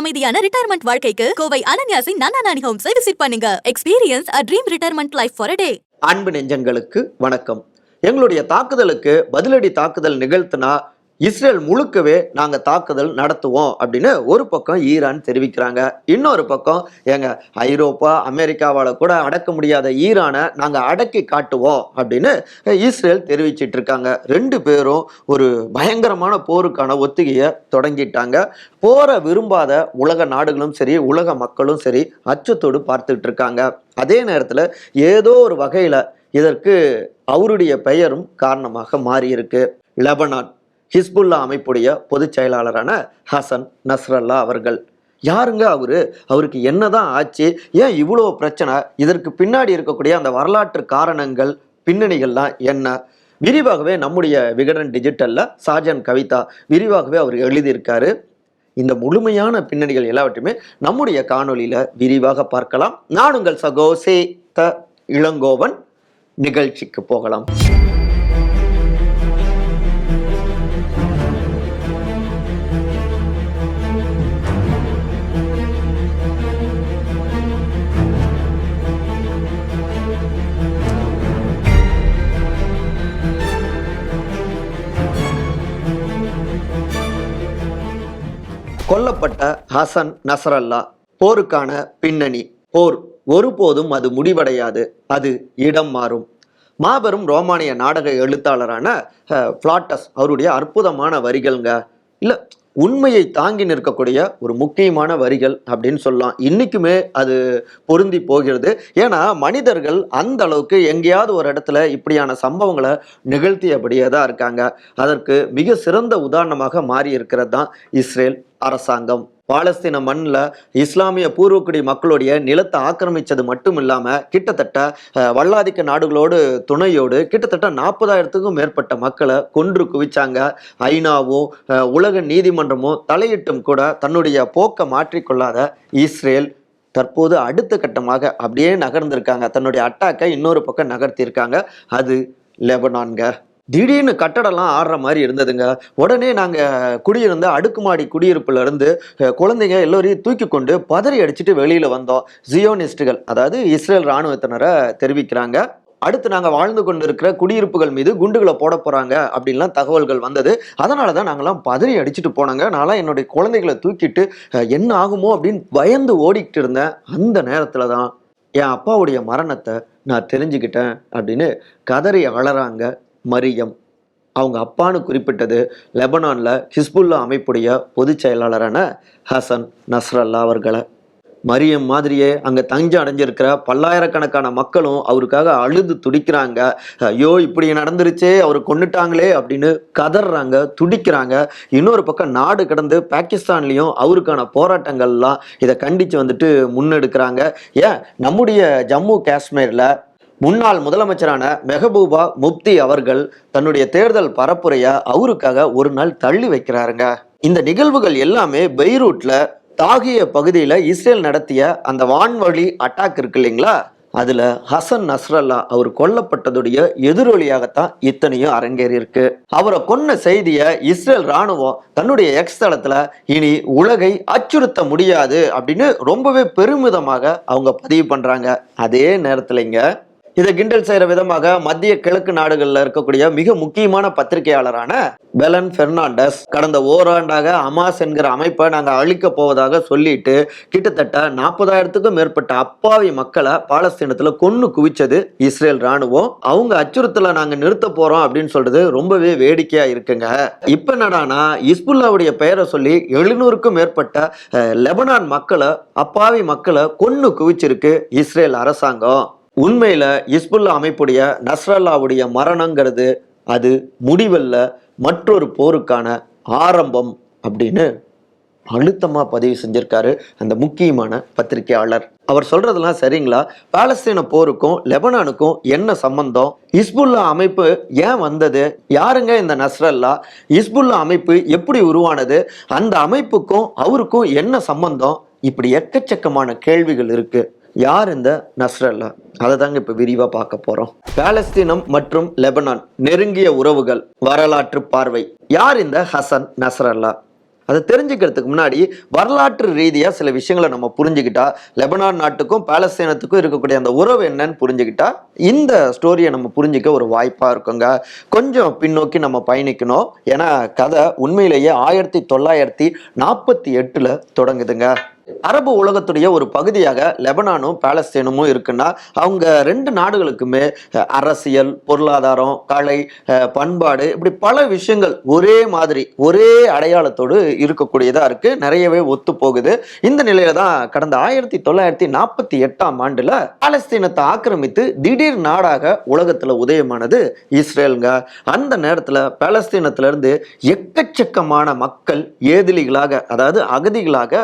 அமைதியான ரிட்டையர்மெண்ட் வாழ்க்கைக்கு கோவை அனன்யாசி நன்னா நானி ஹோம்ஸை விசிட் பண்ணுங்க. Experience a dream retirement life for day அன்பு நெஞ்சங்களுக்கு வணக்கம். எங்களுடைய தாக்குதலுக்கு பதிலடி தாக்குதல் நிகழ்த்தினா இஸ்ரேல் முழுக்கவே நாங்கள் தாக்குதல் நடத்துவோம் அப்படின்னு ஒரு பக்கம் ஈரான் தெரிவிக்கிறாங்க. இன்னொரு பக்கம் எங்க ஐரோப்பா அமெரிக்காவால் கூட அடக்க முடியாத ஈரானை நாங்கள் அடக்கி காட்டுவோம் அப்படின்னு இஸ்ரேல் தெரிவிச்சிட்டு இருக்காங்க. ரெண்டு பேரும் ஒரு பயங்கரமான போருக்கான ஒத்திகையை தொடங்கிட்டாங்க. போரை விரும்பாத உலக நாடுகளும் சரி உலக மக்களும் சரி அச்சத்தோடு பார்த்துட்டு இருக்காங்க. அதே நேரத்தில் ஏதோ ஒரு வகையில் இதற்கு அவருடைய பெயரும் காரணமாக மாறியிருக்கு. லெபனான். ஹிஸ்புல்லா அமைப்புடைய பொதுச் செயலாளரான ஹசன் நஸ்ரல்லா அவர்கள். யாருங்க அவரு? அவருக்கு என்னதான் ஆச்சு? ஏன் இவ்வளோ பிரச்சனை? இதற்கு பின்னாடி இருக்கக்கூடிய அந்த வரலாற்று காரணங்கள் பின்னணிகள்லாம் என்ன? விரிவாகவே நம்முடைய விகடன் டிஜிட்டலில் சாஜன் கவிதா விரிவாகவே அவர் எழுதியிருக்காரு. இந்த முழுமையான பின்னணிகள் எல்லாவற்றையுமே நம்முடைய காணொலியில் விரிவாக பார்க்கலாம். நான் உங்கள் சகோசே த இளங்கோவன். நிகழ்ச்சிக்கு போகலாம். கொல்லப்பட்ட ஹசன் நசரல்லா போருக்கான பின்னணி. போர் ஒருபோதும் அது முடிவடையாது. அது இடம் மாறும். மாபெரும் ரோமானிய நாடக எழுத்தாளரான பிளாட்டஸ் அவருடைய அற்புதமான வரிகள்ங்க. இல்லை உண்மையை தாங்கி நிற்கக்கூடிய ஒரு முக்கியமான வரிகள் அப்படின்னு சொல்லலாம். இன்றைக்குமே அது பொருந்தி போகிறது. ஏன்னா மனிதர்கள் அந்த அளவுக்கு எங்கேயாவது ஒரு இடத்துல இப்படியான சம்பவங்களை நிகழ்த்தியபடியே தான் இருக்காங்க. அதற்கு மிக சிறந்த உதாரணமாக மாறி இருக்கிறது தான் இஸ்ரேல் அரசாங்கம். பாலஸ்தீன மண்ணில் இஸ்லாமிய பூர்வக்குடி மக்களுடைய நிலத்தை ஆக்கிரமித்தது மட்டும் இல்லாமல் கிட்டத்தட்ட வல்லாதிக்க நாடுகளோடு துணையோடு கிட்டத்தட்ட நாற்பதாயிரத்துக்கும் மேற்பட்ட மக்களை கொன்று குவிச்சாங்க. ஐநாவும் உலக நீதிமன்றமும் தலையிட்டும் கூட தன்னுடைய போக்கை மாற்றிக்கொள்ளாத இஸ்ரேல் தற்போது அடுத்த கட்டமாக அப்படியே நகர்ந்திருக்காங்க. தன்னுடைய அட்டாக்கை இன்னொரு பக்கம் நகர்த்தியிருக்காங்க. அது லெபனான்க. திடீர்னு கட்டடம்லாம் ஆடுற மாதிரி இருந்ததுங்க. உடனே நாங்கள் குடியிருந்த அடுக்குமாடி குடியிருப்புல இருந்து குழந்தைங்க எல்லோரையும் தூக்கி கொண்டு பதறி அடிச்சுட்டு வெளியில் வந்தோம். ஜியோனிஸ்டுகள் அதாவது இஸ்ரேல் இராணுவத்தினரை தெரிவிக்கிறாங்க. அடுத்து நாங்கள் வாழ்ந்து கொண்டிருக்கிற குடியிருப்புகள் மீது குண்டுகளை போட போகிறாங்க அப்படின்லாம் தகவல்கள் வந்தது. அதனால தான் நாங்கள்லாம் பதறி அடிச்சுட்டு போனாங்க. நான்லாம் என்னுடைய குழந்தைகளை தூக்கிட்டு என்ன ஆகுமோ அப்படின்னு பயந்து ஓடிக்கிட்டு இருந்தேன். அந்த நேரத்தில் தான் என் அப்பாவுடைய மரணத்தை நான் தெரிஞ்சுக்கிட்டேன் அப்படின்னு கதறி அழறாங்க மரியம். அவங்க அப்பான்னு குறிப்பிட்டது லெபனானில் ஹிஸ்புல்லா அமைப்புடைய பொதுச் செயலாளரான ஹசன் நஸ்ரல்லா அவர்களை. மரியம் மாதிரியே அங்கே தஞ்சு அடைஞ்சிருக்கிற பல்லாயிரக்கணக்கான மக்களும் அவருக்காக அழுது துடிக்கிறாங்க. ஐயோ இப்படி நடந்துருச்சே அவர் கொண்டுட்டாங்களே அப்படின்னு கதறாங்க துடிக்கிறாங்க. இன்னொரு பக்கம் நாடு கடந்து பாகிஸ்தான்லேயும் அவருக்கான போராட்டங்கள்லாம் இதை கண்டித்து வந்துட்டு முன்னெடுக்கிறாங்க. ஏன்? நம்முடைய ஜம்மு காஷ்மீரில் முன்னாள் முதலமைச்சரான மெஹபூபா முப்தி அவர்கள் தன்னுடைய தேர்தல் பரப்புரைய அவருக்காக ஒரு நாள் தள்ளி வைக்கிறாருங்க. இந்த நிகழ்வுகள் எல்லாமே பெய்ரூட்ல தாகிய பகுதியில இஸ்ரேல் நடத்திய அந்த வான்வழி அட்டாக் இருக்கு இல்லைங்களா? அதுல ஹசன் நஸ்ரல்லா அவர் கொல்லப்பட்டதுடைய எதிரொலியாகத்தான் இத்தனையும் அரங்கேறி இருக்கு. அவரை கொன்ன செய்திய இஸ்ரேல் ராணுவம் தன்னுடைய எக்ஸ் தளத்துல இனி உலகை அச்சுறுத்த முடியாது அப்படின்னு ரொம்பவே பெருமிதமாக அவங்க பதிவு பண்றாங்க. அதே நேரத்துலங்க இதை கிண்டல் செய்யற விதமாக மத்திய கிழக்கு நாடுகளில் இருக்கக்கூடிய மிக முக்கியமான பத்திரிகையாளரான பெலன் பெர்னாண்டஸ் கடந்த ஓராண்டாக அமாஸ் என்கிற அமைப்பை நாங்கள் அழிக்க போவதாக சொல்லிட்டு கிட்டத்தட்ட நாற்பதாயிரத்துக்கும் மேற்பட்ட அப்பாவி மக்களை பாலஸ்தீனத்தில் கொன்று குவிச்சது இஸ்ரேல் ராணுவம் அவங்க அச்சுறுத்தலை நாங்கள் நிறுத்த போறோம் அப்படின்னு சொல்றது ரொம்பவே வேடிக்கையா இருக்குங்க. இப்ப என்னடானா இஸ்புல்லாவுடைய பெயரை சொல்லி எழுநூறுக்கும் மேற்பட்ட லெபனான் மக்களை அப்பாவி மக்களை கொன்று குவிச்சிருக்கு இஸ்ரேல் அரசாங்கம். உண்மையில் இஸ்புல்லா அமைப்புடைய நஸ்ரல்லாவுடைய மரணங்கிறது அது முடிவல்ல மற்றொரு போருக்கான ஆரம்பம் அப்படின்னு அழுத்தமாக பதிவு செஞ்சிருக்காரு அந்த முக்கியமான பத்திரிகையாளர். அவர் சொல்றதெல்லாம் சரிங்களா? பாலஸ்தீன போருக்கும் லெபனானுக்கும் என்ன சம்பந்தம்? இஸ்புல்லா அமைப்பு ஏன் வந்தது? யாருங்க இந்த நஸ்ரல்லா? இஸ்புல்லா அமைப்பு எப்படி உருவானது? அந்த அமைப்புக்கும் அவருக்கும் என்ன சம்பந்தம்? இப்படி எக்கச்சக்கமான கேள்விகள் இருக்குது யார் இந்த நஸ்ரல்லா? அதை தாங்க இப்போ விரிவாக பார்க்க போகிறோம் பாலஸ்தீனம் மற்றும் லெபனான் நெருங்கிய உறவுகள் வரலாற்று பார்வை. யார் இந்த ஹசன் நஸ்ரல்லா? அதை தெரிஞ்சுக்கிறதுக்கு முன்னாடி வரலாற்று ரீதியாக சில விஷயங்களை நம்ம புரிஞ்சுக்கிட்டா லெபனான் நாட்டுக்கும் பாலஸ்தீனத்துக்கும் இருக்கக்கூடிய அந்த உறவு என்னன்னு புரிஞ்சுக்கிட்டா இந்த ஸ்டோரியை நம்ம புரிஞ்சுக்க ஒரு வாய்ப்பாக இருக்குங்க. கொஞ்சம் பின்னோக்கி நம்ம பயணிக்கணும். ஏன்னா கதை உண்மையிலேயே ஆயிரத்தி தொள்ளாயிரத்தி நாற்பத்தி எட்டில் தொடங்குதுங்க. அரபு உலகத்துடைய ஒரு பகுதியாக லெபனானும் பாலஸ்தீனமும் இருக்குன்னா அவங்க ரெண்டு நாடுகளுக்குமே அரசியல் பொருளாதாரம் கலை பண்பாடு இப்படி பல விஷயங்கள் ஒரே மாதிரி ஒரே அடையாளத்தோடு இருக்கக்கூடியதா இருக்கு. நிறையவே ஒத்து போகுது. இந்த நிலையில தான் கடந்த ஆயிரத்தி தொள்ளாயிரத்தி நாற்பத்தி எட்டாம் ஆண்டுல பாலஸ்தீனத்தை ஆக்கிரமித்து திடீர் நாடாக உலகத்துல உதயமானது இஸ்ரேலுங்க. அந்த நேரத்துல பாலஸ்தீனத்துல இருந்து எக்கச்சக்கமான மக்கள் ஏதிலிகளாக அதாவது அகதிகளாக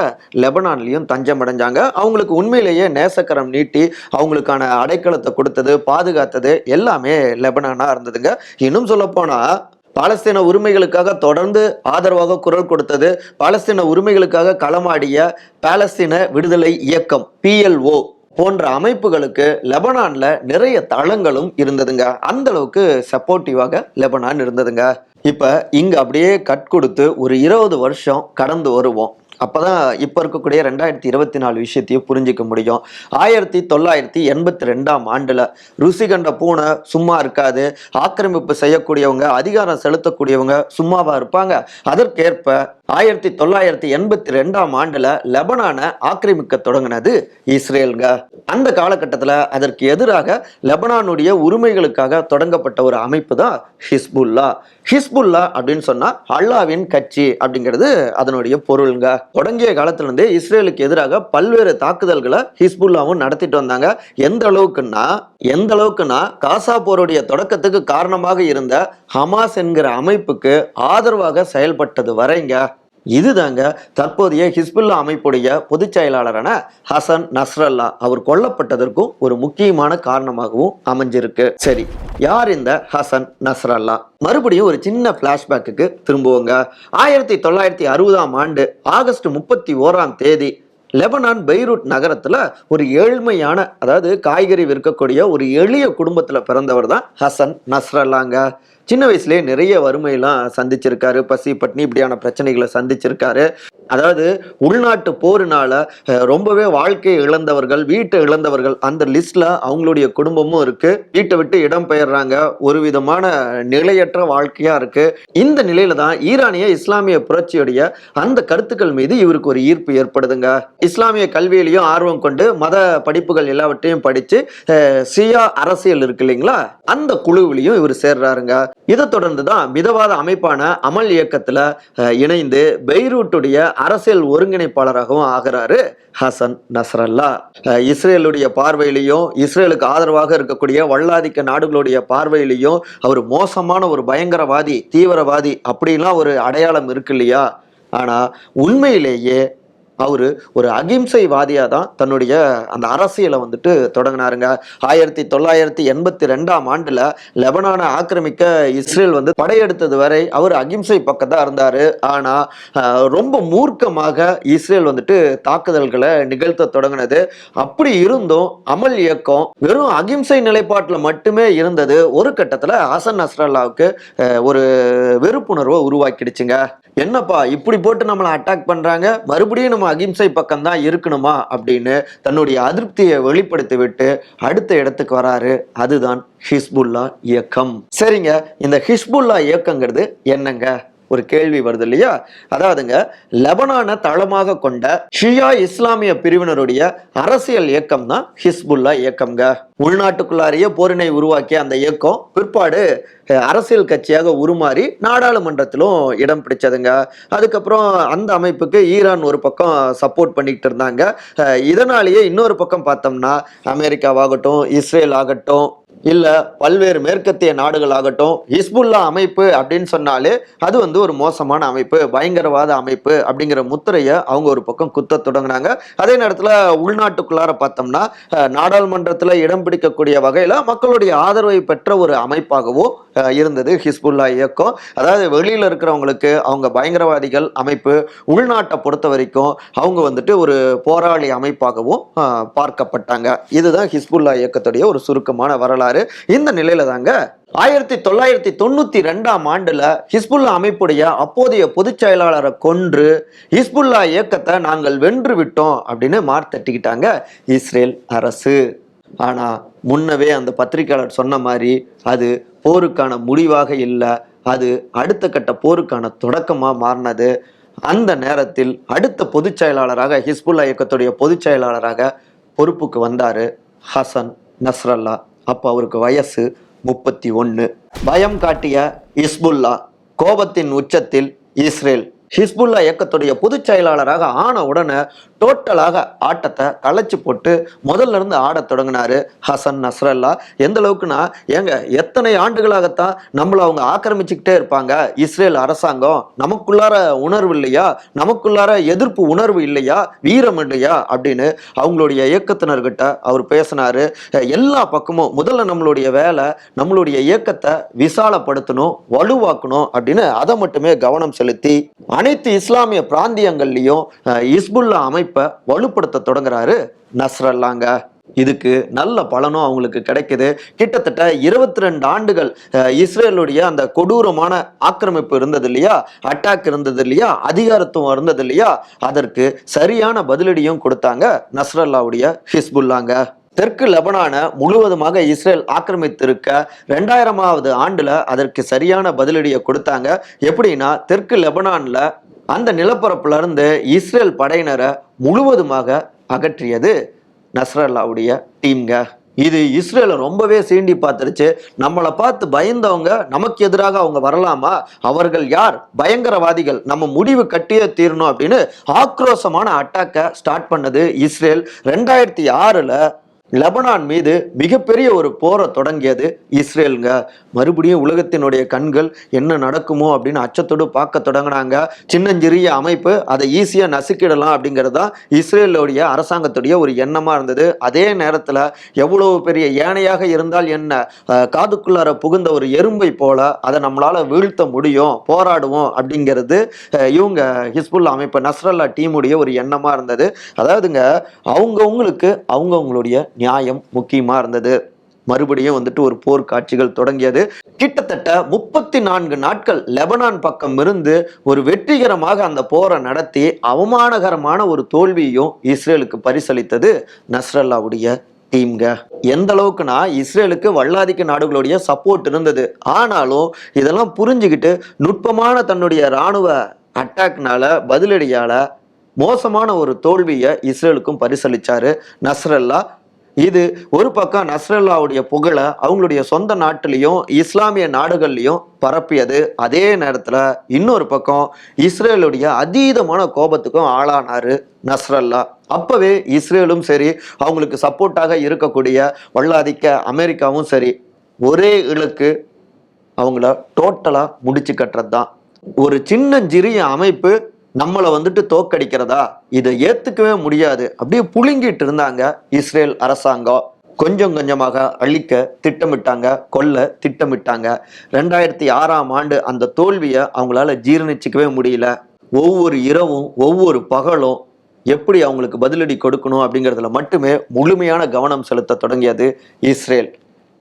லெபனான்லயும் தஞ்சம் அடைஞ்சாங்க. அவங்களுக்கு உண்மையிலேயே நேசக்கரம் நீட்டி அவங்களுக்கான அடைக்கலத்தை கொடுத்தது பாதுகாத்தது எல்லாமே லெபனானா இருந்ததுங்க. இன்னும் சொல்லப்போனால் பாலஸ்தீன உரிமைகளுக்காக தொடர்ந்து ஆதரவாக குரல் கொடுத்தது பாலஸ்தீன உரிமைகளுக்காக களமாடிய பாலஸ்தீன விடுதலை இயக்கம் பிஎல்ஓ போன்ற அமைப்புகளுக்கு லெபனான்ல நிறைய தளங்களும் இருந்ததுங்க. அந்த அளவுக்கு சப்போர்ட்டிவாக லெபனான் இருந்ததுங்க. இப்ப இங்க அப்படியே கட் கொடுத்து ஒரு இருபது வருஷம் கடந்து வருவோம். அப்பதான் இப்ப இருக்கக்கூடிய ரெண்டாயிரத்தி இருபத்தி நாலு விஷயத்தையும் புரிஞ்சுக்க முடியும். ஆயிரத்தி தொள்ளாயிரத்தி எண்பத்தி ரெண்டாம் ஆண்டுல ருசி கண்ட பூனை சும்மா இருக்காது. ஆக்கிரமிப்பு செய்யக்கூடியவங்க அதிகாரம் செலுத்தக்கூடியவங்க சும்மாவா இருப்பாங்க. அதற்கேற்ப ஆயிரத்தி தொள்ளாயிரத்தி எண்பத்தி ரெண்டாம் ஆண்டுல லெபனானை ஆக்கிரமிக்க தொடங்கினது இஸ்ரேலுங்க. அந்த காலகட்டத்தில் அதற்கு எதிராக லெபனானுடைய உரிமைகளுக்காக தொடங்கப்பட்ட ஒரு அமைப்பு தான் ஹிஸ்புல்லா. ஹிஸ்புல்லா அப்படின்னு சொன்னா அல்லாவின் கட்சி அப்படிங்கிறது அதனுடைய பொருளுங்க. தொடங்கிய காலத்துலேருந்தே இஸ்ரேலுக்கு எதிராக பல்வேறு தாக்குதல்களை ஹிஸ்புல்லாவும் நடத்திட்டு வந்தாங்க. எந்த அளவுக்குன்னா எந்த அளவுக்குன்னா காசா போருடைய தொடக்கத்துக்கு காரணமாக இருந்த ஹமாஸ் என்கிற அமைப்புக்கு ஆதரவாக செயல்பட்டது வரைங்க. இதுதாங்க தற்போதைய ஹிஸ்புல்லா அமைப்புடைய பொதுச் செயலாளரான ஹசன் நஸ்ரல்லா அவர் கொல்லப்பட்டதற்கும் ஒரு முக்கியமான காரணமாகவும் அமைஞ்சிருக்கு. சரி யார் இந்த ஹசன் நஸ்ரல்லா? மறுபடியும் ஒரு சின்ன பிளாஷ்பேக்கு திரும்புவோங்க. ஆயிரத்தி தொள்ளாயிரத்தி அறுபதாம் ஆண்டு ஆகஸ்ட் முப்பத்தி ஓராம் தேதி லெபனான் பெய்ரூட் நகரத்துல ஒரு ஏழ்மையான அதாவது காய்கறி விற்கக்கூடிய ஒரு எளிய குடும்பத்துல பிறந்தவர் தான் ஹசன் நஸ்ரல்லாங்க. சின்ன வயசுலேயே நிறைய வறுமையெல்லாம் சந்திச்சிருக்காரு. பசி பட்னி இப்படியான பிரச்சனைகளை சந்திச்சிருக்காரு. அதாவது உள்நாட்டு போரினால ரொம்பவே வாழ்க்கையை இழந்தவர்கள் வீட்டை இழந்தவர்கள் அந்த லிஸ்ட்ல அவங்களுடைய குடும்பமும் இருக்கு. வீட்டை விட்டு இடம் பெயர்றாங்க. ஒரு விதமான நிலையற்ற வாழ்க்கையா இருக்கு. இந்த நிலையில தான் ஈரானிய இஸ்லாமிய புரட்சியுடைய அந்த கருத்துக்கள் மீது இவருக்கு ஒரு ஈர்ப்பு ஏற்படுதுங்க. இஸ்லாமிய கல்வியிலையும் ஆர்வம் கொண்டு மத படிப்புகள் எல்லாவற்றையும் படிச்சு சியா அரசியல் இருக்கு இல்லைங்களா? அந்த குழுவிலையும் இவர் சேர்றாருங்க. இதை தொடர்ந்து தான் மிதவாத அமைப்பான அமல் இயக்கத்துல இணைந்து பெய்ரூட்டுடைய அரசியல் ஒருங்கிணைப்பாளராகவும் ஆகிறாரு ஹசன் நஸ்ரல்லா. இஸ்ரேலுடைய பார்வையிலையும் இஸ்ரேலுக்கு ஆதரவாக இருக்கக்கூடிய வல்லாதிக்க நாடுகளுடைய பார்வையிலையும் அவர் மோசமான ஒரு பயங்கரவாதி தீவிரவாதி அப்படிலாம் ஒரு அடையாளம் இருக்கு இல்லையா? ஆனா உண்மையிலேயே அவரு ஒரு அகிம்சைவாதியாக தான் தன்னுடைய அந்த அரசியலை வந்துட்டு தொடங்கினாருங்க. ஆயிரத்தி தொள்ளாயிரத்தி எண்பத்தி ரெண்டாம் ஆண்டில் லெபனானை ஆக்கிரமிக்க இஸ்ரேல் வந்து படையெடுத்தது வரை அவர் அகிம்சை பக்கத்தான் இருந்தார். ஆனால் ரொம்ப மூர்க்கமாக இஸ்ரேல் வந்துட்டு தாக்குதல்களை நிகழ்த்த தொடங்கினது. அப்படி இருந்தும் அமல் இயக்கம் வெறும் அகிம்சை நிலைப்பாட்டில் மட்டுமே இருந்தது. ஒரு கட்டத்தில் ஹசன் நஸ்ரல்லாவுக்கு ஒரு வெறுப்புணர்வை உருவாக்கிடுச்சுங்க. என்னப்பா இப்படி போட்டு நம்மளை அட்டாக் பண்ணுறாங்க மறுபடியும் நம்ம அகிம்சை பக்கம் தான் இருக்கணுமா அப்படின்னு தன்னுடைய அதிருப்தியை வெளிப்படுத்தி விட்டு அடுத்த இடத்துக்கு வராரு. அதுதான் ஹிஸ்புல்லா இயக்கம். சரிங்க இந்த ஹிஸ்புல்லா இயக்கங்கிறது என்னங்க? ஒரு கேள்வி வருது இல்லையா? அதாவதுங்க லெபனானை தளமாக கொண்ட ஷியா இஸ்லாமிய பிரிவினருடைய அரசியல் இயக்கம் தான் ஹிஸ்புல்லா இயக்கம்ங்க. உள்நாட்டுக்குள்ளாரையே போரினை உருவாக்கிய அந்த இயக்கம் பிற்பாடு அரசியல் கட்சியாக உருமாறி நாடாளுமன்றத்திலும் இடம் பிடிச்சதுங்க. அதுக்கப்புறம் அந்த அமைப்புக்கு ஈரான் ஒரு பக்கம் சப்போர்ட் பண்ணிக்கிட்டு இருந்தாங்க. இதனாலேயே இன்னொரு பக்கம் பார்த்தோம்னா அமெரிக்காவாகட்டும் இஸ்ரேல் ஆகட்டும் இல்ல பல்வேறு மேற்கத்திய நாடுகள் ஆகட்டும் ஹிஸ்புல்லா அமைப்பு அப்படின்னு சொன்னாலே அது வந்து ஒரு மோசமான அமைப்பு பயங்கரவாத அமைப்பு அப்படிங்கிற முத்திரையை அவங்க ஒரு பக்கம் குத்த தொடங்கினாங்க. அதே நேரத்தில் உள்நாட்டுக்குள்ளார பார்த்தோம்னா நாடாளுமன்றத்தில் இடம் பிடிக்கக்கூடிய வகையில் மக்களுடைய ஆதரவை பெற்ற ஒரு அமைப்பாகவும் இருந்தது. ஹிஸ்புல்லா இயக்கம். அதாவது வெளியில் இருக்கிறவங்களுக்கு அவங்க பயங்கரவாதிகள் அமைப்பு உள்நாட்டை பொறுத்த வரைக்கும் அவங்க வந்துட்டு ஒரு போராளி அமைப்பாகவும் பார்க்கப்பட்டாங்க. இதுதான் ஹிஸ்புல்லா இயக்கத்துடைய ஒரு சுருக்கமான வரலாறு. இந்த நிலையில தாங்க ஆயிரத்தி தொள்ளாயிரத்தி தொண்ணூத்தி ரெண்டாம் ஆண்டுல ஹிஸ்புல்லா அமைப்புடைய அப்போதைய பொதுச் செயலாளரை கொன்று ஹிஸ்புல்லா இயக்கத்தை நாங்கள் வென்று விட்டோம் அப்படின்னு மார்த்தட்டிக்கிட்டாங்க இஸ்ரேல் அரசு. ஆனால் முன்னவே அந்த பத்திரிகையாளர் சொன்ன மாதிரி அது போருக்கான முடிவாக இல்லை. அது அடுத்த கட்ட போருக்கான தொடக்கமாக மாறினது. அந்த நேரத்தில் அடுத்த பொதுச் செயலாளராக ஹிஸ்புல்லா இயக்கத்துடைய பொதுச் செயலாளராக பொறுப்புக்கு வந்தார் ஹசன் நஸ்ரல்லா. அப்போ அவருக்கு வயசு முப்பத்தி ஒன்று பயம் காட்டிய இஸ்புல்லா கோபத்தின் உச்சத்தில் இஸ்ரேல் ஹிஸ்புல்லா இயக்கத்துடைய பொதுச் செயலாளராக ஆன உடனே டோட்டலாக ஆட்டத்தை களைச்சி போட்டு முதல்ல இருந்து ஆடத் தொடங்கினாரு ஹசன் நஸ்ரல்லா. எந்த அளவுக்குன்னா ஏங்க எத்தனை ஆண்டுகளாகத்தான் நம்மளை அவங்க ஆக்கிரமிச்சுக்கிட்டே இருப்பாங்க? இஸ்ரேல் அரசாங்கம் நமக்குள்ளார உணர்வு இல்லையா? நமக்குள்ளார எதிர்ப்பு உணர்வு இல்லையா? வீரம் இல்லையா? அப்படின்னு அவங்களுடைய இயக்கத்தினர்கிட்ட அவர் பேசினாரு. எல்லா பக்கமும் முதல்ல நம்மளுடைய வேலை நம்மளுடைய இயக்கத்தை விசாலப்படுத்தணும் வலுவாக்கணும் அப்படின்னு அதை மட்டுமே கவனம் செலுத்தி அனைத்து இஸ்லாமிய பிராந்தியங்கள்லையும் இஸ்புல்லா அமைப்பை வலுப்படுத்த தொடங்குறாரு நஸ்ரல்லாங்க இதுக்கு நல்ல பலனும் அவங்களுக்கு கிடைக்குது. கிட்டத்தட்ட இருபத்தி ரெண்டு ஆண்டுகள் இஸ்ரேலுடைய அந்த கொடூரமான ஆக்கிரமிப்பு இருந்தது இல்லையா? அட்டாக் இருந்தது இல்லையா? அதிகாரத்துவம் இருந்தது இல்லையா? அதற்கு சரியான பதிலடியும் கொடுத்தாங்க நஸ்ரல்லாவுடைய ஹிஸ்புல்லாங்க. தெற்கு லெபனானை முழுவதுமாக இஸ்ரேல் ஆக்கிரமித்திருக்க ரெண்டாயிரமாவது ஆண்டுல அதற்கு சரியான பதிலடியை கொடுத்தாங்க. எப்படின்னா தெற்கு லெபனான்ல அந்த நிலப்பரப்புல இருந்து இஸ்ரேல் படையினரை முழுவதுமாக அகற்றியது நஸ்ரல்லாவுடைய டீம்ங்க. இது இஸ்ரேலை ரொம்பவே சீண்டி பார்த்துருச்சு. நம்மளை பார்த்து பயந்தவங்க நமக்கு எதிராக அவங்க வரலாமா? அவர்கள் யார்? பயங்கரவாதிகள். நம்ம முடிவு கட்டியே தீரணும் அப்படின்னு ஆக்ரோஷமான அட்டாக்கை ஸ்டார்ட் பண்ணது இஸ்ரேல். ரெண்டாயிரத்தி ஆறில் லெபனான் மீது மிகப்பெரிய ஒரு போரை தொடங்கியது இஸ்ரேலுங்க. மறுபடியும் உலகத்தினுடைய கண்கள் என்ன நடக்குமோ அப்படின்னு அச்சத்தோடு பார்க்க தொடங்கினாங்க. சின்னஞ்சிறிய அமைப்பு அதை ஈஸியாக நசுக்கிடலாம் அப்படிங்கிறது தான் இஸ்ரேலுடைய அரசாங்கத்துடைய ஒரு எண்ணமாக இருந்தது. அதே நேரத்தில் எவ்வளவு பெரிய ஏனையாக இருந்தால் என்ன? காதுக்குள்ளார புகுந்த ஒரு எறும்பை போல அதை நம்மளால் வீழ்த்த முடியும் போராடுவோம் அப்படிங்கிறது இவங்க ஹிஸ்புல்லா அமைப்பு நஸ்ரல்லா டீமுடைய ஒரு எண்ணமாக இருந்தது. அதாவதுங்க அவங்கவுங்களுக்கு அவங்கவுங்களுடைய நியாயம் முக்கியமாக இருந்தது. மறுபடியும் வந்துட்டு ஒரு போர் காட்சிகள் தொடங்கியது. கிட்டத்தட்ட முப்பத்தி நான்கு நாட்கள் லெபனான் பக்கம் இருந்து ஒரு வெற்றிகரமாக அந்த போரை நடத்தி அவமானகரமான ஒரு தோல்வியையும் இஸ்ரேலுக்கு பரிசளித்தது நஸ்ரல்லாவுடைய டீம்க எந்த அளவுக்குனா இஸ்ரேலுக்கு வல்லாதிக்க நாடுகளுடைய சப்போர்ட் இருந்தது. ஆனாலும் இதெல்லாம் புரிஞ்சுக்கிட்டு நுட்பமான தன்னுடைய இராணுவ அட்டாக்னால பதிலடியால மோசமான ஒரு தோல்வியை இஸ்ரேலுக்கும் பரிசளிச்சாரு நஸ்ரல்லா. இது ஒரு பக்கம் நஸ்ரல்லாவுடைய புகழை அவங்களுடைய சொந்த நாட்டிலையும் இஸ்லாமிய நாடுகள்லையும் பரப்பியது. அதே நேரத்தில் இன்னொரு பக்கம் இஸ்ரேலுடைய அதீதமான கோபத்துக்கும் ஆளானாரு நஸ்ரல்லா. அப்பவே இஸ்ரேலும் சரி அவங்களுக்கு சப்போர்ட்டாக இருக்கக்கூடிய வல்லாதிக்க அமெரிக்காவும் சரி ஒரே இலக்கு அவங்கள டோட்டலாக முடிச்சு கட்டுறது தான் ஒரு சின்னஞ்சிறிய அமைப்பு நம்மளை வந்துட்டு தோக்கடிக்கிறதா? இதை ஏத்துக்கவே முடியாது. அப்படியே புழுங்கிட்டு இருந்தாங்க இஸ்ரேல் அரசாங்கம். கொஞ்சம் கொஞ்சமாக அழிக்க திட்டமிட்டாங்க கொல்ல திட்டமிட்டாங்க. ரெண்டாயிரத்தி ஆறாம் ஆண்டு அந்த தோல்வியை அவங்களால ஜீரணிச்சிக்கவே முடியல. ஒவ்வொரு இரவும் ஒவ்வொரு பகலும் எப்படி அவங்களுக்கு பதிலடி கொடுக்கணும் அப்படிங்கிறதுல மட்டுமே முழுமையான கவனம் செலுத்த தொடங்கியது இஸ்ரேல்.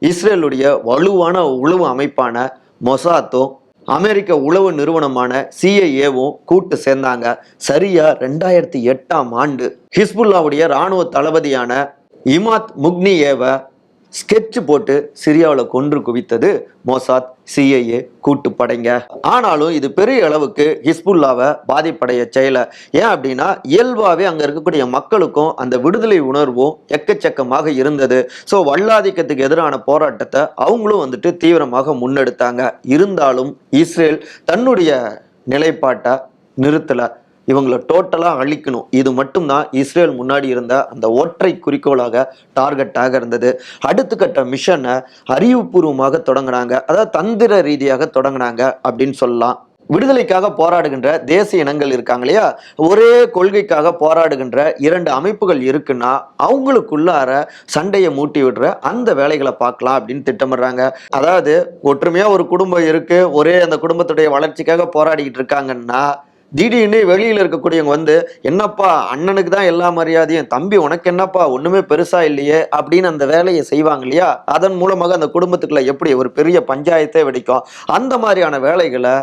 இஸ்ரேலுடைய வலுவான உளவு அமைப்பான மொசாத்தும் அமெரிக்க உளவு நிறுவனமான சிஐஏவும் கூட்டு சேர்ந்தாங்க. சரியா ரெண்டாயிரத்தி எட்டாம் ஆண்டு. ஹிஸ்புல்லாவுடைய இராணுவ தளபதியான இமாத் முக்னியேவை ஸ்கெட்ச் போட்டு சிரியாவில் கொன்று குவித்தது மோசாத் சிஐஏ கூட்டுப்படைங்க. ஆனாலும் இது பெரிய அளவுக்கு ஹிஸ்புல்லாவை பாதிப்படைய செயலை ஏன் அப்படின்னா இயல்பாகவே அங்கே இருக்கக்கூடிய மக்களுக்கும் அந்த விடுதலை உணர்வும் எக்கச்சக்கமாக இருந்தது. ஸோ வல்லாதிக்கத்துக்கு எதிரான போராட்டத்தை அவங்களும் வந்துட்டு தீவிரமாக முன்னெடுத்தாங்க. இருந்தாலும் இஸ்ரேல் தன்னுடைய நிலைப்பாட்டை நிறுத்தலை. இவங்களை டோட்டலாக அழிக்கணும். இது மட்டும்தான் இஸ்ரேல் முன்னாடி இருந்த அந்த ஒற்றை குறிக்கோளாக டார்கெட்டாக இருந்தது. அடுத்த கட்ட மிஷனை அறிவுபூர்வமாக தொடங்கினாங்க. அதாவது தந்திர ரீதியாக தொடங்கினாங்க அப்படின்னு சொல்லலாம். விடுதலைக்காக போராடுகின்ற தேசிய இனங்கள் இருக்காங்க இல்லையா? ஒரே கொள்கைக்காக போராடுகின்ற இரண்டு அமைப்புகள் இருக்குன்னா அவங்களுக்குள்ளார சண்டையை மூட்டி விடுற அந்த வேலைகளை பார்க்கலாம் அப்படின்னு திட்டமிடுறாங்க. அதாவது ஒற்றுமையா ஒரு குடும்பம் இருக்கு ஒரே அந்த குடும்பத்துடைய வளர்ச்சிக்காக போராடிக்கிட்டு இருக்காங்கன்னா திடீர்னு வெளியில் இருக்கக்கூடியவங்க வந்து என்னப்பா அண்ணனுக்கு தான் எல்லா மரியாதையும் தம்பி உனக்கு என்னப்பா ஒண்ணுமே பெருசா இல்லையே அப்படின்னு அந்த வேலையை செய்வாங்க இல்லையா? அதன் மூலமாக அந்த குடும்பத்துக்குள்ள எப்படி ஒரு பெரிய பஞ்சாயத்தே வெடிக்கும். அந்த மாதிரியான வேலைகளை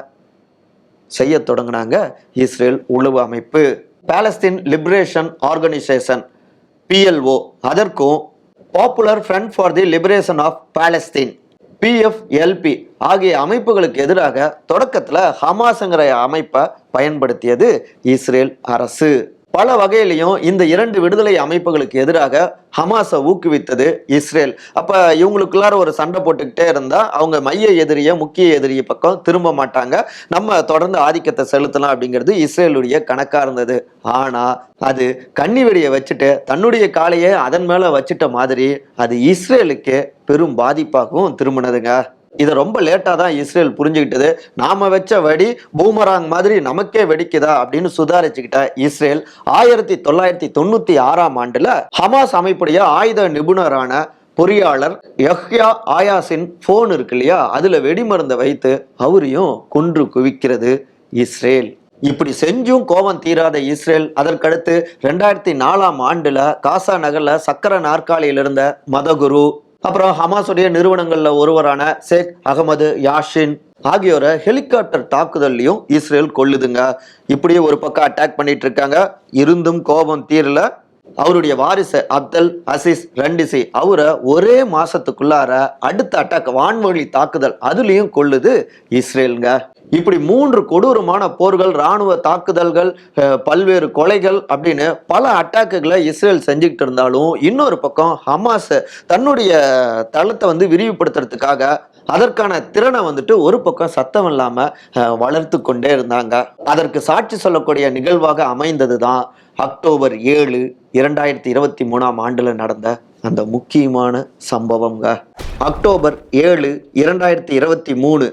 செய்ய தொடங்கினாங்க இஸ்ரேல் உளவு அமைப்பு. பாலஸ்தீன் லிபரேஷன் ஆர்கனைசேஷன் பிஎல்ஓ அதற்கும் popular front for the liberation of Palestine PFLP ஆகிய அமைப்புகளுக்கு எதிராக தொடக்கத்தில் ஹமாஸுங்கிற அமைப்பை பயன்படுத்தியது இஸ்ரேல் அரசு. பல வகையிலையும் இந்த இரண்டு விடுதலை அமைப்புகளுக்கு எதிராக ஹமாஸை ஊக்குவித்தது இஸ்ரேல். அப்போ இவங்களுக்குள்ளார ஒரு சண்டை போட்டுக்கிட்டே இருந்தால் அவங்க மைய எதிரிய முக்கிய எதிரிய பக்கம் திரும்ப மாட்டாங்க. நம்ம தொடர்ந்து ஆதிக்கத்தை செலுத்தலாம் அப்படிங்கிறது இஸ்ரேலுடைய கணக்காக இருந்தது. ஆனால் அது கன்னி வெடியை வச்சுட்டு தன்னுடைய காலையை அதன் மேலே வச்சுட்ட மாதிரி அது இஸ்ரேலுக்கு பெரும் பாதிப்பாகவும் திரும்பினதுங்க. இதை ரொம்ப லேட்டாக தான் இஸ்ரேல் புரிஞ்சுக்கிட்டது. நாம வச்ச வடி பூமராங் மாதிரி நமக்கே வெடிக்குதா அப்படின்னு சுதாரிச்சுக்கிட்ட இஸ்ரேல் ஆயிரத்தி தொள்ளாயிரத்தி தொண்ணூற்றி ஆறாம் ஆண்டில் ஹமாஸ் அமைப்புடைய ஆயுத நிபுணரான பொறியாளர் யஹ்யா ஆயாஸின் ஃபோன் இருக்கு இல்லையா? அதில் வெடிமருந்தை வைத்து அவரையும் கொன்று குவிக்கிறது இஸ்ரேல். இப்படி செஞ்சும் கோபம் தீராத இஸ்ரேல் அதற்கடுத்து ரெண்டாயிரத்தி நாலாம் ஆண்டுல காசா நகர்ல சக்கர நாற்காலியில் இருந்த மதகுரு அப்புறம் ஹமாஸுடைய நிறுவனங்களில் ஒருவரான ஷேக் அகமது யாஷின் ஆகியோரை ஹெலிகாப்டர் தாக்குதல்லையும் இஸ்ரேல் கொள்ளுதுங்க இப்படியே ஒரு பக்கம் அட்டாக் பண்ணிட்டு இருக்காங்க. இருந்தும் கோபம் தீரல. அவருடைய வாரிசு அப்தல் அசீஸ் ரண்டிசி அவரை ஒரே மாசத்துக்குள்ளார அடுத்த அட்டாக் வான்வழி தாக்குதல் அதுலயும் கொள்ளுது இஸ்ரேலுங்க. இப்படி மூன்று கொடூரமான போர்கள் ராணுவ தாக்குதல்கள் அஹ், பல்வேறு கொலைகள் அப்படின்னு பல அட்டாக்குகளை இஸ்ரேல் செஞ்சுக்கிட்டு இருந்தாலும் இன்னொரு பக்கம் ஹமாஸ் தன்னுடைய தளத்தை வந்து விரிவுபடுத்துறதுக்காக அதற்கான திறனை வந்துட்டு ஒரு பக்கம் சத்தம் இல்லாம வளர்த்து கொண்டே இருந்தாங்க. அதற்கு சாட்சி சொல்லக்கூடிய நிகழ்வாக அமைந்தது தான் அக்டோபர் ஏழு இரண்டாயிரத்தி இருபத்தி மூணாம் ஆண்டில் நடந்த அந்த முக்கியமான சம்பவங்க. அக்டோபர் ஏழு இரண்டாயிரத்தி இருபத்தி மூணு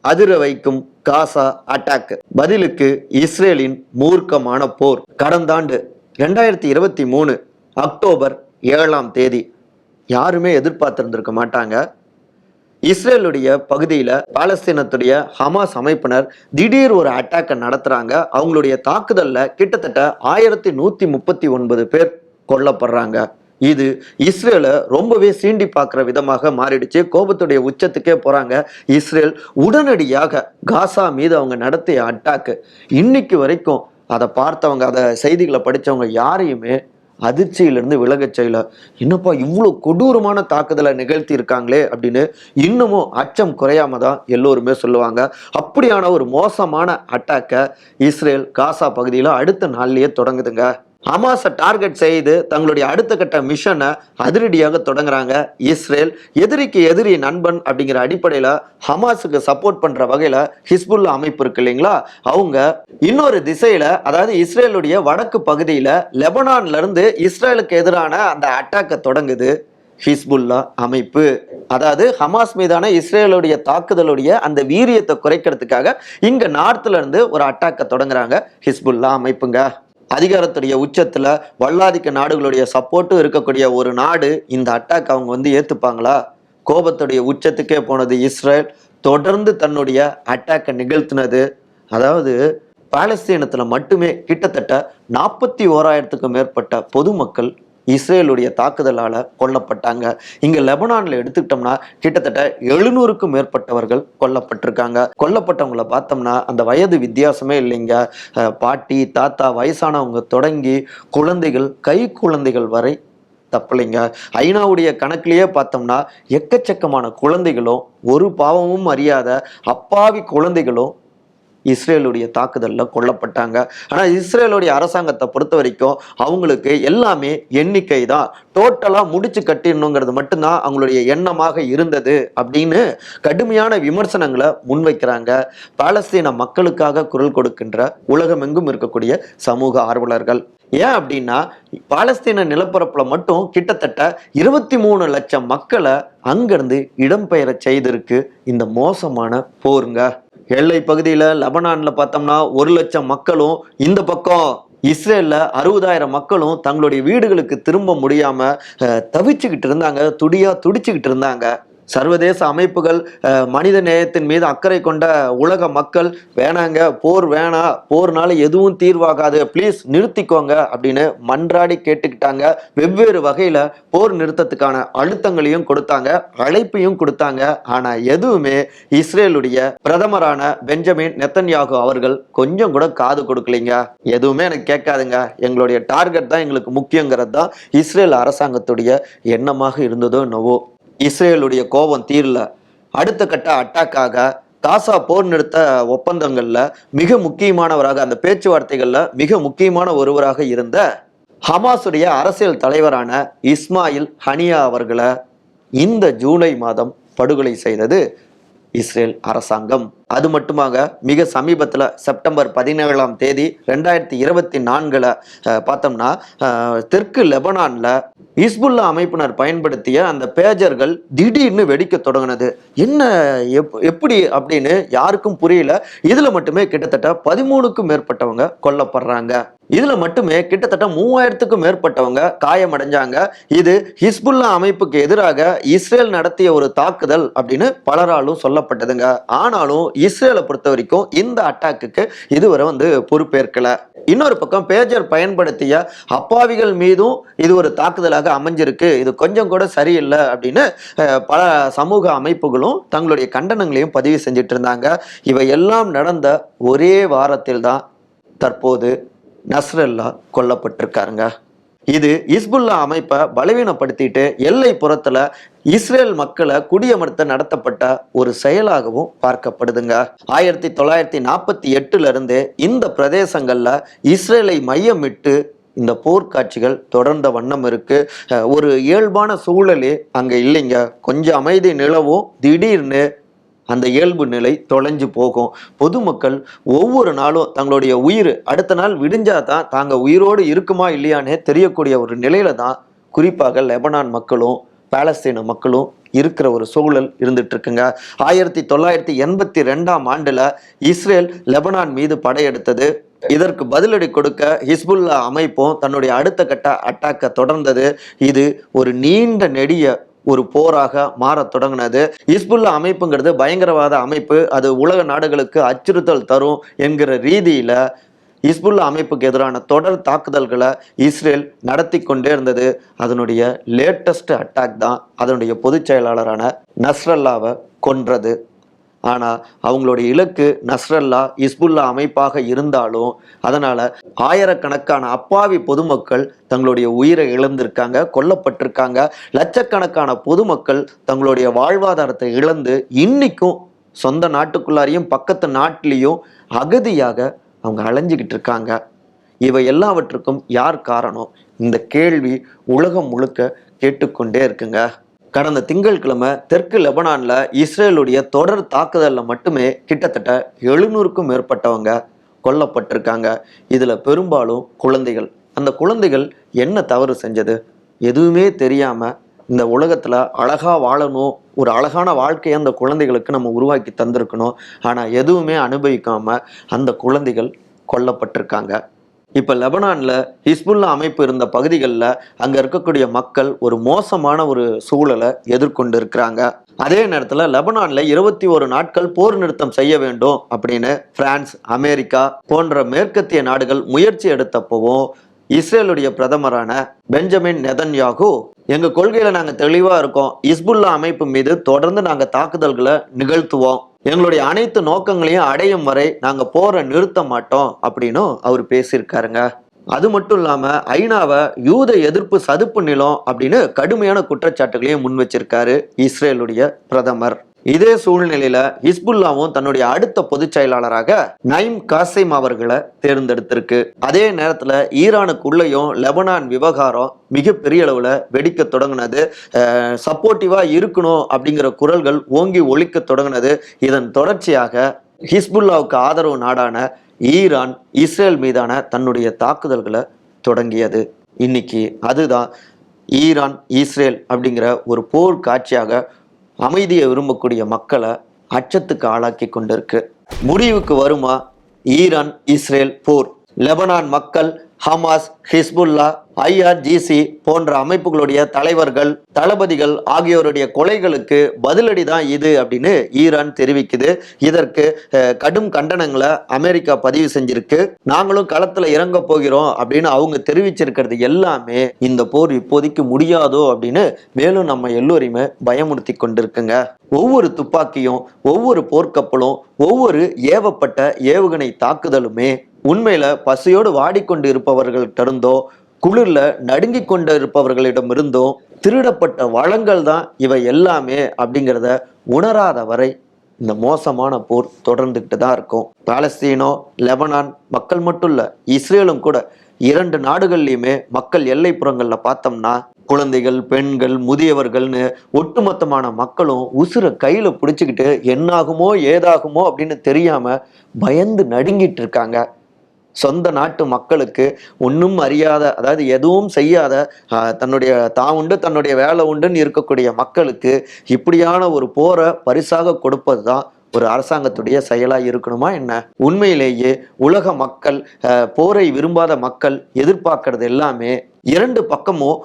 அதிர வைக்கும் காசா அட்டாக் பதிலுக்கு இஸ்ரேலின் மூர்க்கமான போர். கடந்த ஆண்டு ரெண்டாயிரத்தி இருபத்தி மூணு அக்டோபர் ஏழாம் தேதி. யாருமே எதிர்பார்த்திருந்திருக்க மாட்டாங்க. இஸ்ரேலுடைய பகுதியில் பாலஸ்தீனத்துடைய ஹமாஸ் அமைப்பினர் திடீர் ஒரு அட்டாக்கை நடத்துறாங்க. அவங்களுடைய தாக்குதலில் கிட்டத்தட்ட ஆயிரத்தி நூற்றி முப்பத்தி ஒன்பது பேர் கொல்லப்படுறாங்க. இது இஸ்ரேலை ரொம்பவே சீண்டி பார்க்குற விதமாக மாறிடுச்சு. கோபத்துடைய உச்சத்துக்கே போகிறாங்க இஸ்ரேல் உடனடியாக காசா மீது அவங்க நடத்திய அட்டாக்கு இன்னைக்கு வரைக்கும் அதை பார்த்தவங்க அதை செய்திகளை படித்தவங்க யாரையுமே அதிர்ச்சியிலிருந்து விலகச் செய்யல. என்னப்பா இவ்வளோ கொடூரமான தாக்குதலை நிகழ்த்தி இருக்காங்களே அப்படின்னு இன்னமும் அச்சம் குறையாம தான் எல்லோருமே சொல்லுவாங்க. அப்படியான ஒரு மோசமான அட்டாக்கை இஸ்ரேல் காசா பகுதியில் அடுத்த நாள்லயே தொடங்குதுங்க. ஹமாஸை டார்கெட் செய்து தங்களுடைய அடுத்த கட்ட மிஷனை அதிரடியாக தொடங்குறாங்க இஸ்ரேல். எதிரிக்கு எதிரி நண்பன் அப்படிங்கிற அடிப்படையில் ஹமாஸுக்கு சப்போர்ட் பண்ணுற வகையில் ஹிஸ்புல்லா அமைப்பு இருக்கு இல்லைங்களா? அவங்க இன்னொரு திசையில் அதாவது இஸ்ரேலுடைய வடக்கு பகுதியில் லெபனான்லேருந்து இஸ்ரேலுக்கு எதிரான அந்த அட்டாக்கை தொடங்குது ஹிஸ்புல்லா அமைப்பு. அதாவது ஹமாஸ் மீதான இஸ்ரேலுடைய தாக்குதலுடைய அந்த வீரியத்தை குறைக்கிறதுக்காக இங்கே நார்த்துலேருந்து ஒரு அட்டாக்கை தொடங்குறாங்க ஹிஸ்புல்லா அமைப்புங்க. அதிகாரத்துடைய உச்சத்தில் வல்லாதிக்க நாடுகளுடைய சப்போர்ட்டும் இருக்கக்கூடிய ஒரு நாடு இந்த அட்டாக் அவங்க வந்து ஏற்றுப்பாங்களா கோபத்துடைய உச்சத்துக்கே போனது இஸ்ரேல். தொடர்ந்து தன்னுடைய அட்டாக்கை நிகழ்த்தினது. அதாவது பாலஸ்தீனத்தில் மட்டுமே கிட்டத்தட்ட நாற்பத்தி ஓராயிரத்துக்கும் மேற்பட்ட பொதுமக்கள் இஸ்ரேலுடைய தாக்குதலால் கொல்லப்பட்டாங்க. இங்க லெபனான்ல எடுத்துக்கிட்டோம்னா கிட்டத்தட்ட எழுநூறுக்கும் மேற்பட்டவர்கள் கொல்லப்பட்டிருக்காங்க. கொல்லப்பட்டவங்களை பார்த்தோம்னா அந்த வயது வித்தியாசமே இல்லைங்க. பாட்டி தாத்தா வயசானவங்க தொடங்கி குழந்தைகள் கை குழந்தைகள் வரை தப்பில்லைங்க ஐநாவுடைய கணக்கிலேயே பார்த்தோம்னா எக்கச்சக்கமான குழந்தைகளும் ஒரு பாவமும் அறியாத அப்பாவி குழந்தைகளும் இஸ்ரேலுடைய தாக்குதலில் கொல்லப்பட்டாங்க. ஆனால் இஸ்ரேலுடைய அரசாங்கத்தை பொறுத்த வரைக்கும் அவங்களுக்கு எல்லாமே எண்ணிக்கை தான் டோட்டலாக முடிச்சு கட்டிடணுங்கிறது மட்டும்தான் அவங்களுடைய எண்ணமாக இருந்தது அப்படின்னு கடுமையான விமர்சனங்களை முன்வைக்கிறாங்க. பாலஸ்தீன மக்களுக்காக குரல் கொடுக்கின்ற உலகமெங்கும் இருக்கக்கூடிய சமூக ஆர்வலர்கள். ஏன் அப்படின்னா பாலஸ்தீன நிலப்பரப்புல மட்டும் கிட்டத்தட்ட இருபத்தி மூணு லட்சம் மக்களை அங்கிருந்து இடம்பெயர செய்திருக்கு இந்த மோசமான போருங்க. எல்லை பகுதியில் லெபனானில் பார்த்தோம்னா ஒரு லட்சம் மக்களும் இந்த பக்கம் இஸ்ரேலில் அறுபதாயிரம் மக்களும் தங்களுடைய வீடுகளுக்கு திரும்ப முடியாமல் தவிச்சுக்கிட்டு இருந்தாங்க துடியாக துடிச்சுக்கிட்டு இருந்தாங்க. சர்வதேச அமைப்புகள் மனித நேயத்தின் மீது அக்கறை கொண்ட உலக மக்கள் வேணாங்க போர் வேணாம் போர்னால எதுவும் தீர்வாகாது ப்ளீஸ் நிறுத்திக்கோங்க அப்படின்னு மன்றாடி கேட்டுக்கிட்டாங்க. வெவ்வேறு வகையில் போர் நிறுத்தத்துக்கான அழுத்தங்களையும் கொடுத்தாங்க அழைப்பையும் கொடுத்தாங்க. ஆனால் எதுவுமே இஸ்ரேலுடைய பிரதமரான பெஞ்சமின் நெத்தன்யாகு அவர்கள் கொஞ்சம் கூட காது கொடுக்கலைங்க. எதுவுமே எனக்கு கேட்காதுங்க. எங்களுடைய டார்கெட் தான் எங்களுக்கு முக்கியங்கிறது தான் இஸ்ரேல் அரசாங்கத்துடைய எண்ணமாக இருந்ததோ என்னவோ. இஸ்ரேலுடைய கோபம் தீரல. அடுத்த கட்ட அட்டாக்காக காசா போர் நிறுத்த ஒப்பந்தங்கள்ல மிக முக்கியமானவராக அந்த பேச்சுவார்த்தைகள்ல மிக முக்கியமான ஒருவராக இருந்த ஹமாஸுடைய அரசியல் தலைவரான இஸ்மாயில் ஹனியா அவர்களை இந்த ஜூலை மாதம் படுகொலை செய்தது இஸ்ரேல் அரசாங்கம். அது மட்டுமாக மிக சமீபத்தில் செப்டம்பர் பதினேழாம் தேதி ரெண்டாயிரத்தி இருபத்தி நான்கில் பார்த்தோம்னா தெற்கு லெபனானில் இஸ்புல்லா அமைப்பினர் பயன்படுத்திய அந்த பேஜர்கள் திடீர்னு வெடிக்க தொடங்கினது. என்ன எப் எப்படி அப்படின்னு யாருக்கும் புரியல. இதில் மட்டுமே கிட்டத்தட்ட பதிமூணுக்கும் மேற்பட்டவங்க கொல்லப்படுறாங்க. இதுல மட்டுமே கிட்டத்தட்ட மூவாயிரத்துக்கும் மேற்பட்டவங்க காயமடைஞ்சாங்க. இது ஹிஸ்புல்லா அமைப்புக்கு எதிராக இஸ்ரேல் நடத்திய ஒரு தாக்குதல் அப்படின்னு பலராலும் சொல்லப்பட்டதுங்க. ஆனாலும் இஸ்ரேலை பொறுத்த வரைக்கும் இந்த அட்டாக்குக்கு இதுவரை வந்து பொறுப்பேற்கல. இன்னொரு பக்கம் பேஜர் பயன்படுத்திய அப்பாவிகள் மீதும் இது ஒரு தாக்குதலாக அமைஞ்சிருக்கு. இது கொஞ்சம் கூட சரியில்லை அப்படின்னு பல சமூக அமைப்புகளும் தங்களுடைய கண்டனங்களையும் பதிவு செஞ்சுட்டு இருந்தாங்க. இவை எல்லாம் நடந்த ஒரே வாரத்தில் தான் தற்போது நஸ்ரல்லா கொல்லப்பட்டிருக்காருங்க. இது இஸ்புல்லா அமைப்பை பலவீனப்படுத்திட்டு எல்லை புறத்துல இஸ்ரேல் மக்களை குடியமர்த்த நடத்தப்பட்ட ஒரு செயலாகவும் பார்க்கப்படுதுங்க. ஆயிரத்தி தொள்ளாயிரத்தி நாற்பத்தி எட்டுல இருந்து இந்த பிரதேசங்கள்ல இஸ்ரேலை மையமிட்டு இந்த போர்க்காட்சிகள் தொடர்ந்த வண்ணம் இருக்கு. ஒரு இயல்பான சூழலே அங்க இல்லைங்க. கொஞ்சம் அமைதி நிலவும் திடீர்னு அந்த இயல்பு நிலை தொலைஞ்சு போகும். பொதுமக்கள் ஒவ்வொரு நாளும் தங்களுடைய உயிர் அடுத்த நாள் விடிஞ்சா தான் தாங்க உயிரோடு இருக்குமா இல்லையானே தெரியக்கூடிய ஒரு நிலையில தான் குறிப்பாக லெபனான் மக்களும் பாலஸ்தீன மக்களும் இருக்கிற ஒரு சூழல் இருந்துட்டு இருக்குங்க ஆயிரத்தி தொள்ளாயிரத்தி எண்பத்தி ரெண்டாம் ஆண்டுல இஸ்ரேல் லெபனான் மீது படையெடுத்தது. இதற்கு பதிலடி கொடுக்க ஹிஸ்புல்லா அமைப்பும் தன்னுடைய அடுத்த கட்ட அட்டாக்கை தொடர்ந்தது. இது ஒரு நீண்ட நெடிய ஒரு போராக மாறத் தொடங்கினது. இஸ்புல்லா அமைப்புங்கிறது பயங்கரவாத அமைப்பு. அது உலக நாடுகளுக்கு அச்சுறுத்தல் தரும் என்கிற ரீதியில இஸ்புல்லா அமைப்புக்கு எதிரான தொடர் தாக்குதல்களை இஸ்ரேல் நடத்தி கொண்டே இருந்தது. அதனுடைய லேட்டஸ்ட் அட்டாக் தான் அதனுடைய பொதுச் செயலாளரான நஸ்ரல்லாவை கொன்றது. ஆனால் அவங்களுடைய இலக்கு நஸ்ரல்லா இஸ்புல்லா அமைப்பாக இருந்தாலும் அதனால் ஆயிரக்கணக்கான அப்பாவி பொதுமக்கள் தங்களுடைய உயிரை இழந்திருக்காங்க கொல்லப்பட்டிருக்காங்க. லட்சக்கணக்கான பொதுமக்கள் தங்களுடைய வாழ்வாதாரத்தை இழந்து இன்னிக்கும் சொந்த நாட்டுக்குள்ளாரையும் பக்கத்து நாட்டிலையும் அகதியாக அவங்க அலைஞ்சிக்கிட்டு இருக்காங்க. இவை எல்லாவற்றுக்கும் யார் காரணம்? இந்த கேள்வி உலகம் முழுக்க கேட்டுக்கொண்டே இருக்குங்க. கடந்த திங்கட்கிழமை தெற்கு லெபனானில் இஸ்ரேலுடைய தொடர் தாக்குதலில் மட்டுமே கிட்டத்தட்ட எழுநூறுக்கும் மேற்பட்டவங்க கொல்லப்பட்டிருக்காங்க. இதில் பெரும்பாலும் குழந்தைகள். அந்த குழந்தைகள் என்ன தவறு செஞ்சது? எதுவுமே தெரியாமல் இந்த உலகத்தில் அழகாக வாழணும். ஒரு அழகான வாழ்க்கையை அந்த குழந்தைகளுக்கு நம்ம உருவாக்கி தந்திருக்கணும். ஆனால் எதுவுமே அனுபவிக்காமல் அந்த குழந்தைகள் கொல்லப்பட்டிருக்காங்க. இப்போ லெபனானில் ஹிஸ்புல்லா அமைப்பு இருந்த பகுதிகளில் அங்கே இருக்கக்கூடிய மக்கள் ஒரு மோசமான ஒரு சூழலை எதிர்கொண்டு இருக்கிறாங்க அதே நேரத்தில் லெபனானில் இருபத்தி ஒரு நாட்கள் போர் நிறுத்தம் செய்ய வேண்டும் அப்படின்னு பிரான்ஸ் அமெரிக்கா போன்ற மேற்கத்திய நாடுகள் முயற்சி எடுத்தப்பவும் இஸ்ரேலுடைய பிரதமரான பெஞ்சமின் நெதன்யாகு எங்கள் கொள்கையில் நாங்கள் தெளிவாக இருக்கோம். இஸ்புல்லா அமைப்பு மீது தொடர்ந்து நாங்கள் தாக்குதல்களை நிகழ்த்துவோம். எங்களுடைய அனைத்து நோக்கங்களையும் அடையும் வரை நாங்க போரை நிறுத்த மாட்டோம் அப்படின்னு அவர் பேசியிருக்காருங்க. அது மட்டும் இல்லாம ஐநாவை யூத எதிர்ப்பு சதுப்பு நிலம் அப்படின்னு கடுமையான குற்றச்சாட்டுகளையும் முன் வச்சிருக்காரு இஸ்ரேலுடைய பிரதமர். இதே சூழ்நிலையில ஹிஸ்புல்லாவும் தன்னுடைய அடுத்த பொதுச் செயலாளராக நைம் காசிம் அவர்களை தேர்ந்தெடுத்திருக்கு. அதே நேரத்துல ஈரானுக்குள்ளேயும் லெபனான் விவகாரம் மிகப்பெரிய அளவுல வெடிக்க தொடங்கினது. சப்போர்ட்டிவா இருக்கணும் அப்படிங்கிற குரல்கள் ஓங்கி ஒழிக்க தொடங்கினது. இதன் தொடர்ச்சியாக ஹிஸ்புல்லாவுக்கு ஆதரவு நாடான ஈரான் இஸ்ரேல் மீதான தன்னுடைய தாக்குதல்களை தொடங்கியது. இன்னைக்கு அதுதான் ஈரான் இஸ்ரேல் அப்படிங்கிற ஒரு போர் காட்சியாக அமைதியை விரும்பக்கூடிய மக்களை அச்சத்துக்கு ஆளாக்கி கொண்டிருக்கு. முடிவுக்கு வருமா ஈரான் இஸ்ரேல் போர்? லெபனான் மக்கள் ஹமாஸ் ஹிஸ்புல்லா ஐஆர்ஜிசி போன்ற அமைப்புகளுடைய தலைவர்கள் தளபதிகள் ஆகியோருடைய கொலைகளுக்கு பதிலடி தான் இது அப்படின்னு ஈரான் தெரிவிக்குது. இதற்கு கடும் கண்டனங்களை அமெரிக்கா பதிவு செஞ்சிருக்கு. நாங்களும் களத்துல இறங்க போகிறோம் அப்படின்னு அவங்க தெரிவிச்சிருக்கிறது எல்லாமே இந்த போர் இப்போதைக்கு முடியாதோ அப்படின்னு மேலும் நம்ம எல்லோரையுமே பயமுறுத்தி கொண்டிருக்குங்க. ஒவ்வொரு துப்பாக்கியும் ஒவ்வொரு போர்க்கப்பலும் ஒவ்வொரு ஏவப்பட்ட ஏவுகணை தாக்குதலுமே உண்மையில பசியோடு வாடிக்கொண்டு இருப்பவர்கள்டிருந்தோ குளிர்ல நடுங்கிக் கொண்டு இருப்பவர்களிடமிருந்தோ திருடப்பட்ட வளங்கள் தான் இவை எல்லாமே அப்படிங்கிறத உணராத வரை இந்த மோசமான போர் தொடர்ந்துகிட்டு தான் இருக்கும். பாலஸ்தீனோ லெபனான் மக்கள் மட்டும் இல்ல இஸ்ரேலும் கூட இரண்டு நாடுகள்லையுமே மக்கள் எல்லைப்புறங்கள்ல பார்த்தோம்னா குழந்தைகள் பெண்கள் முதியவர்கள்னு ஒட்டுமொத்தமான மக்களும் உசுரை கையில பிடிச்சிக்கிட்டு என்னாகுமோ ஏதாகுமோ அப்படின்னு தெரியாம பயந்து நடுங்கிட்டு இருக்காங்க. சொந்த நாட்டு மக்களுக்கு ஒன்றும் அறியாத அதாவது எதுவும் செய்யாத தன்னுடைய தான் உண்டு தன்னுடைய வேலை உண்டுன்னு இருக்கக்கூடிய மக்களுக்கு இப்படியான ஒரு போரை பரிசாக கொடுப்பது தான் ஒரு அரசாங்கத்துடைய செயலாக இருக்கணுமா என்ன? உண்மையிலேயே உலக மக்கள் போரை விரும்பாத மக்கள் எதிர்பார்க்கறது எல்லாமே இரண்டு பக்கமும்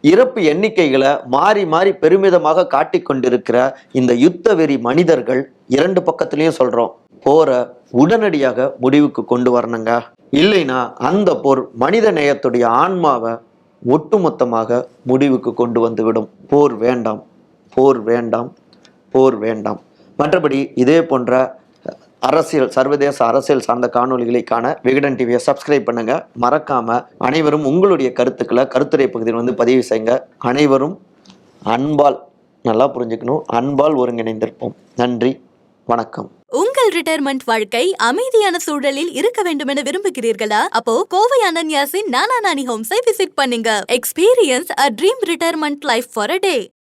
இறப்பு எண்ணிக்கைகளை மாறி மாறி பெருமிதமாக காட்டிக்கொண்டிருக்கிற இந்த யுத்த வெறி மனிதர்கள் இரண்டு பக்கத்துலேயும் சொல்றோம். போரை உடனடியாக முடிவுக்கு கொண்டு வரணுங்க. இல்லைன்னா அந்த போர் மனித நேயத்துடைய ஆன்மாவை ஒட்டுமொத்தமாக முடிவுக்கு கொண்டு வந்துவிடும். போர் வேண்டாம் போர் வேண்டாம் போர் வேண்டாம். மற்றபடி இதே போன்ற அரசியல் சர்வதேச அரசியல் சார்ந்த காணொலிகளை காண விகடன் டிவியை சப்ஸ்கிரைப் பண்ணுங்க. மறக்காம அனைவரும் உங்களுடைய கருத்துக்களை கருத்துரை பகுதியில் வந்து பதிவு செய்யுங்க. அனைவரும் அன்பால் நல்லா புரிஞ்சுக்கணும். அன்பால் ஒருங்கிணைந்திருப்போம். நன்றி வணக்கம். உங்கள் ரிட்டையர்மெண்ட் வாழ்க்கை அமைதியான சூழலில் இருக்க வேண்டும் என விரும்புகிறீர்களா? அப்போ கோவை அனன்யாசின் நானா நானி ஹோம்ஸை விசிட் பண்ணுங்க. Experience a dream retirement life for a day